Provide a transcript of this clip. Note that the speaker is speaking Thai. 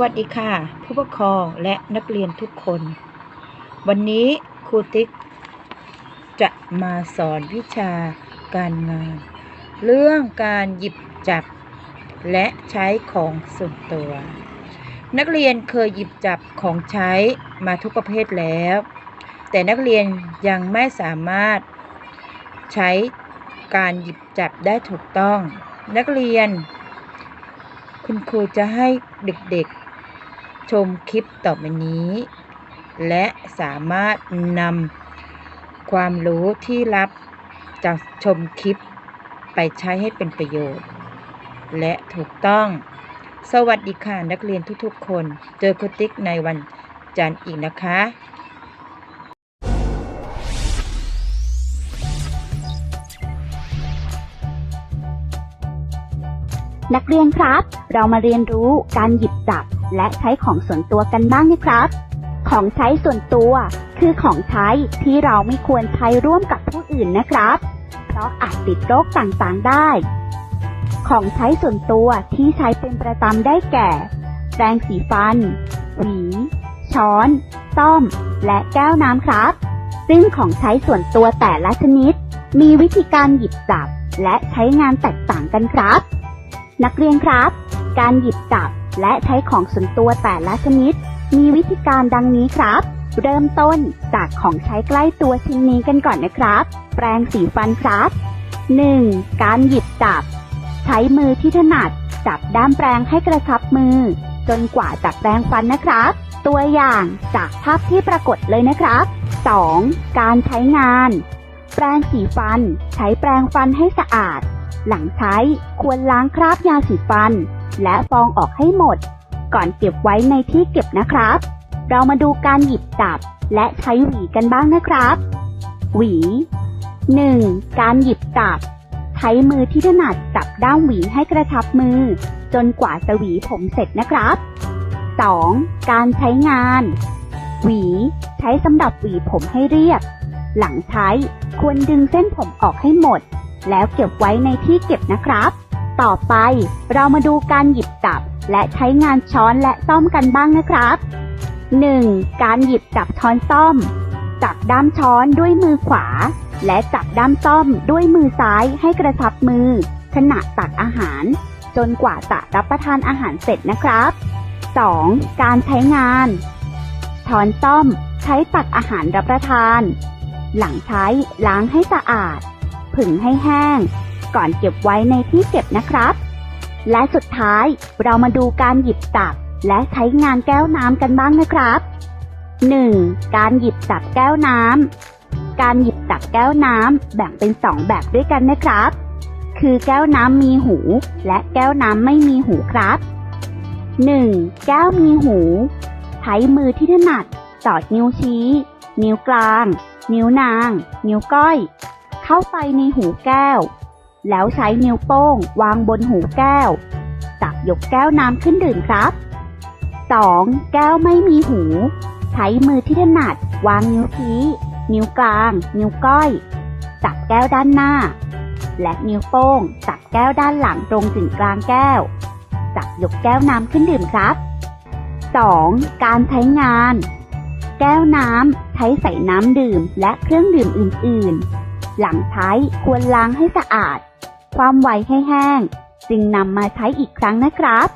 วัสดีค่ะ ผู้ปกครองและนักเรียนทุกคน วันนี้ครูติ๊ก จะมาสอนวิชาการงาน เรื่องการหยิบจับ และใช้ของส่วนตัว นักเรียนเคยหยิบจับของใช้มาทุกประเภทแล้ว แต่นักเรียนยังไม่สามารถใช้การหยิบจับได้ถูกต้อง นักเรียน คุณครูจะให้เด็กๆ ชมคลิปต่อไปนี้ และสามารถนำความรู้ที่รับจากชมคลิปไปใช้ให้เป็นประโยชน์ และถูกต้อง สวัสดีค่ะนักเรียนทุกๆ คน เจอครูติ๊กในวันจันทร์อีกนะคะนักเรียนครับ เรามาเรียนรู้การหยิบจับ และใช้ของส่วนตัวกันบ้างนะครับ ของใช้ส่วนตัวคือของใช้ที่เราไม่ควรใช้ร่วมกับผู้อื่นนะครับ เพราะอาจติดโรคต่างๆได้ ของใช้ส่วนตัวที่ใช้เป็นประจำได้แก่ แปรงสีฟัน หวี ช้อน ต้อม และแก้วน้ำครับ ซึ่งของใช้ส่วนตัวแต่ละชนิด มีวิธีการหยิบจับและใช้งานแตกต่างกันครับ นักเรียนครับ การหยิบจับ และใช้ของส่วนตัวแต่ละชนิด มีวิธีการดังนี้ครับ เริ่มต้นจากของใช้ใกล้ตัวชิ้นนี้กันก่อนนะครับ แปรงสีฟันครับ 1. การหยิบจับ ใช้มือที่ถนัด จับด้ามแปรงให้กระชับมือ จนกว่าจะแปรงฟันนะครับ ตัวอย่างจากภาพที่ปรากฏเลยนะครับ 2. การใช้งาน แปรงสีฟัน ใช้แปรงฟันให้สะอาด หลังใช้ควรล้างคราบยาสีฟัน และฟองออกให้หมด ก่อนเก็บไว้ในที่เก็บนะครับ เรามาดูการหยิบจับและใช้หวีกันบ้างนะครับ หวี 1. การหยิบจับ ใช้มือที่ถนัดจับด้ามหวีให้กระชับมือ จนกว่าจะหวีผมเสร็จนะครับ 2. การใช้งาน หวี ใช้สำหรับหวีผมให้เรียบ หลังใช้ควรดึงเส้นผมออกให้หมด แล้วเก็บไว้ในที่เก็บนะครับ ต่อไป เรามาดูการหยิบจับ และใช้งานช้อนและซ่อมกันบ้างนะครับ 1. การหยิบจับช้อนซ่อม จับด้ามช้อนด้วยมือขวา และจับด้ามซ่อมด้วยมือซ้ายให้กระชับมือ ขณะตักอาหาร จนกว่าจะรับประทานอาหารเสร็จนะครับ 2. การใช้งาน ช้อนซ่อมใช้ตักอาหารรับประทาน หลังใช้ล้างให้สะอาด ผึ่งให้แห้ง ก่อนเก็บไว้ในที่เก็บนะครับ และสุดท้ายเรามาดูการหยิบจับและใช้งานแก้วน้ำกันบ้างนะครับ 1. การหยิบจับแก้วน้ำ การหยิบจับแก้วน้ำแบ่งเป็น 2 แบบด้วยกันนะครับ คือแก้วน้ำมีหู และแก้วน้ำไม่มีหูครับ 1. แก้วมีหู ใช้มือที่ถนัดสอดนิ้วชี้ นิ้วกลาง นิ้วนาง นิ้วก้อย เข้าไปในหูแก้ว แล้วใช้นิ้วโป้งวางบนหูแก้วจับยกแก้วน้ำขึ้นดื่มครับ 2. แก้วไม่มีหู ใช้มือที่ถนัด วางนิ้วชี้นิ้วกลาง นิ้วก้อยจับแก้วด้านหน้า และนิ้วโป้งจับแก้วด้านหลังตรงถึงกลางแก้วจับยกแก้วน้ำขึ้นดื่มครับ 2. การใช้งาน แก้วน้ำใช้ใส่น้ำดื่มและเครื่องดื่มอื่น ๆ หลังใช้ควรล้างให้สะอาด ความไว้ให้แห้ง จึงนำมาใช้อีกครั้งนะครับ